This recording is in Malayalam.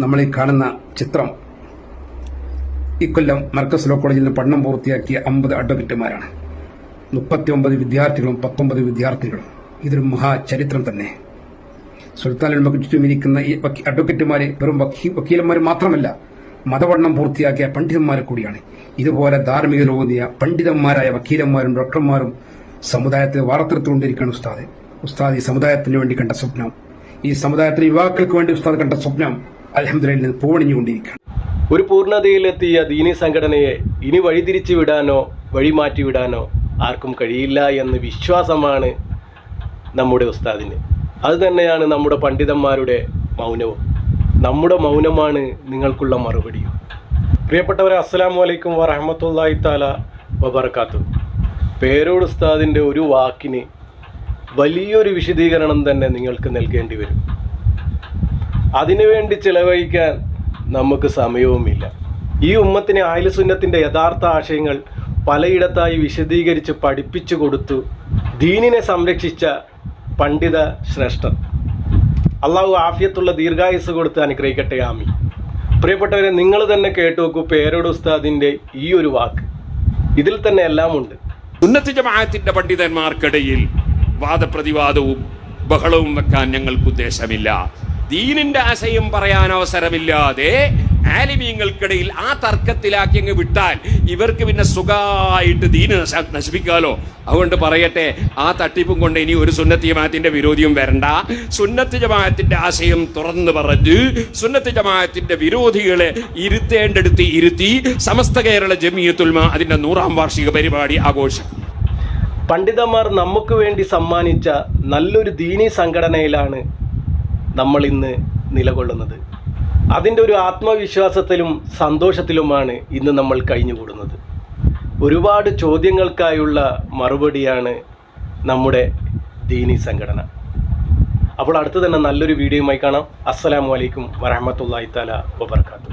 നമ്മൾ ഈ കാണുന്ന ചിത്രം ഇക്കൊല്ലം മർക്കസ് ലോ കോളേജിൽ നിന്ന് പഠനം പൂർത്തിയാക്കിയ അമ്പത് അഡ്വക്കറ്റുമാരാണ്. മുപ്പത്തി ഒമ്പത് വിദ്യാർത്ഥികളും പത്തൊമ്പത് വിദ്യാർത്ഥികളും ഇതൊരു മഹാചരിത്രം തന്നെ. സുൽത്താനുമക്ക് ചുറ്റും ഇരിക്കുന്ന ഈ വക്കീ- അഡ്വക്കറ്റുമാര് വെറും വക്കീലന്മാർ മാത്രമല്ല മതപഠനം പൂർത്തിയാക്കിയ പണ്ഡിതന്മാർ കൂടിയാണ്. ഇതുപോലെ ധാർമ്മികതോന്നിയ പണ്ഡിതന്മാരായ വക്കീലന്മാരും ഡോക്ടർമാരും സമുദായത്തെ വാർത്തെടുത്തുകൊണ്ടിരിക്കുകയാണ് ഉസ്താദ്. ഉസ്താദ് ഈ സമുദായത്തിന് വേണ്ടി കണ്ട സ്വപ്നം. ഈ സമുദായത്തിലെ യുവാക്കൾക്ക് വേണ്ടി ഉസ്താദ് കണ്ട സ്വപ്നം നിന്ന് പൂവണിഞ്ഞുകൊണ്ടിരിക്കുകയാണ്. ഒരു പൂർണതയിലെത്തിയ ദീനി സംഘടനയെ ഇനി വഴിതിരിച്ചു വിടാനോ വഴിമാറ്റി വിടാനോ ആർക്കും കഴിയില്ല എന്ന് വിശ്വാസമാണ് നമ്മുടെ ഉസ്താദിന്. അത് തന്നെയാണ് നമ്മുടെ പണ്ഡിതന്മാരുടെ മൗനവും. നമ്മുടെ മൗനമാണ് നിങ്ങൾക്കുള്ള മറുപടിയും. പ്രിയപ്പെട്ടവരെ അസ്സലാമു അലൈക്കും വറഹമത്തല്ലാഹി താല വബർക്കാത്തു പേരോട് ഉസ്താദിന്റെ ഒരു വാക്കിന് വലിയൊരു വിശദീകരണം തന്നെ നിങ്ങൾക്ക് നൽകേണ്ടി വരും. അതിനുവേണ്ടി ചിലവഴിക്കാൻ നമുക്ക് സമയവുമില്ല. ഈ ഉമ്മത്തിനെ ആയിലുസുന്നത്തിന്റെ യഥാർത്ഥ ആശയങ്ങൾ പലയിടത്തായി വിശദീകരിച്ച് പഠിപ്പിച്ചു കൊടുത്തു ദീനിനെ സംരക്ഷിച്ച പണ്ഡിത ശ്രേഷ്ഠൻ. അള്ളാഹു ആഫിയത്തുള്ള ദീർഘായുസ് കൊടുത്ത് അനുഗ്രഹിക്കട്ടെ ആമി പ്രിയപ്പെട്ടവരെ നിങ്ങൾ തന്നെ കേട്ടു നോക്കൂ പേരോട് ഉസ്താദിന്റെ ഈ ഒരു വാക്ക്. ഇതിൽ തന്നെ എല്ലാം ഉണ്ട് ഉന്നത ജമാഅത്തിന്റെ പണ്ഡിതന്മാർക്കിടയിൽ വാദപ്രതിവാദവും ബഹളവും വെക്കാൻ ഞങ്ങൾക്ക് ഉദ്ദേശമില്ല. ദീനിന്റെ ആശയം പറയാൻ അവസരമില്ലാതെ ആലിമീങ്ങൾക്കിടയിൽ ആ തർക്കത്തിലാക്കി അങ്ങ് വിട്ടാൽ ഇവർക്ക് പിന്നെ സുഖമായിട്ട് ദീന് നശ- നശിപ്പിക്കാലോ. അതുകൊണ്ട് പറയട്ടെ ആ തട്ടിപ്പും കൊണ്ട് ഇനി ഒരു സുന്നത്ത് ജമാഅത്തിന്റെ വിരോധിയും വരണ്ട. സുന്നത്ത് ജമാഅത്തിന്റെ ആശയം തുറന്നു പറഞ്ഞ് സുന്നത്ത് ജമാഅത്തിന്റെ വിരോധികളെ ഇരുത്തേണ്ടടുത്ത് ഇരുത്തി സമസ്ത കേരള ജമിയത്തുൽമ അതിന്റെ നൂറാം വാർഷിക പരിപാടി ആഘോഷിക്കും പണ്ഡിതന്മാർ നമുക്ക് വേണ്ടി സമ്മാനിച്ച നല്ലൊരു ദീനി സംഘടനയിലാണ് നമ്മൾ ഇന്ന് നിലകൊള്ളുന്നത്. അതിന്റെ ഒരു ആത്മവിശ്വാസത്തിലും സന്തോഷത്തിലുമാണ് ഇന്ന് നമ്മൾ കഴിഞ്ഞുകൂടുന്നത്. ഒരുപാട് ചോദ്യങ്ങൾക്കായുള്ള മറുപടിയാണ് നമ്മുടെ ദീനി സംഘടന. അപ്പോൾ അടുത്ത് തന്നെ നല്ലൊരു വീഡിയോയുമായി കാണാം. അസ്സലാമു അലൈക്കും വറഹമത്തല്ലാഹി താല വബർക്കാത്തു